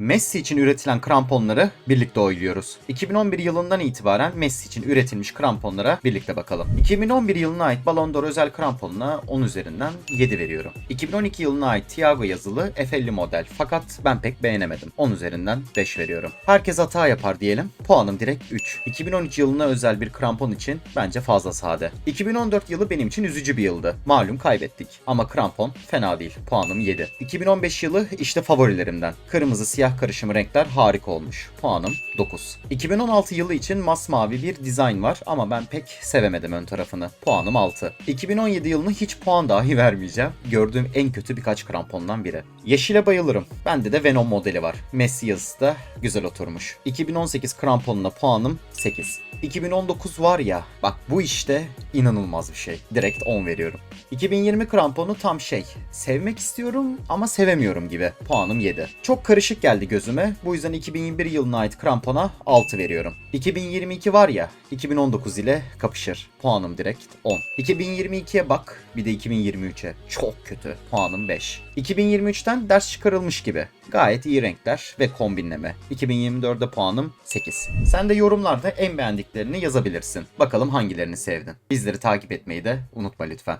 Messi için üretilen kramponları birlikte oyluyoruz. 2011 yılından itibaren Messi için üretilmiş kramponlara birlikte bakalım. 2011 yılına ait Ballon d'Or özel kramponuna 10 üzerinden 7 veriyorum. 2012 yılına ait Thiago yazılı F50 model fakat ben pek beğenemedim. 10 üzerinden 5 veriyorum. Herkes hata yapar diyelim. Puanım direkt 3. 2013 yılına özel bir krampon için bence fazla sade. 2014 yılı benim için üzücü bir yıldı. Malum kaybettik. Ama krampon fena değil. Puanım 7. 2015 yılı işte favorilerimden. Kırmızı siyah karışımı renkler harika olmuş. Puanım 9. 2016 yılı için masmavi bir dizayn var ama ben pek sevemedim ön tarafını. Puanım 6. 2017 yılını hiç puan dahi vermeyeceğim. Gördüğüm en kötü birkaç krampondan biri. Yeşile bayılırım. Bende de Venom modeli var. Messi yazısı da güzel oturmuş. 2018 kramponuna puanım 8. 2019 var ya bak bu işte inanılmaz bir şey. Direkt 10 veriyorum. 2020 kramponu tam şey. Sevmek istiyorum ama sevemiyorum gibi. Puanım 7. Çok karışık geldi gözüme. Bu yüzden 2021 yılına ait krampona 6 veriyorum. 2022 var ya 2019 ile kapışır. Puanım direkt 10. 2022'ye bak bir de 2023'e. Çok kötü. Puanım 5. 2023'ten ders çıkarılmış gibi. Gayet iyi renkler ve kombinleme. 2024'de puanım 8. Sen de yorumlarda en beğendiklerini yazabilirsin. Bakalım hangilerini sevdin. Bizleri takip etmeyi de unutma lütfen.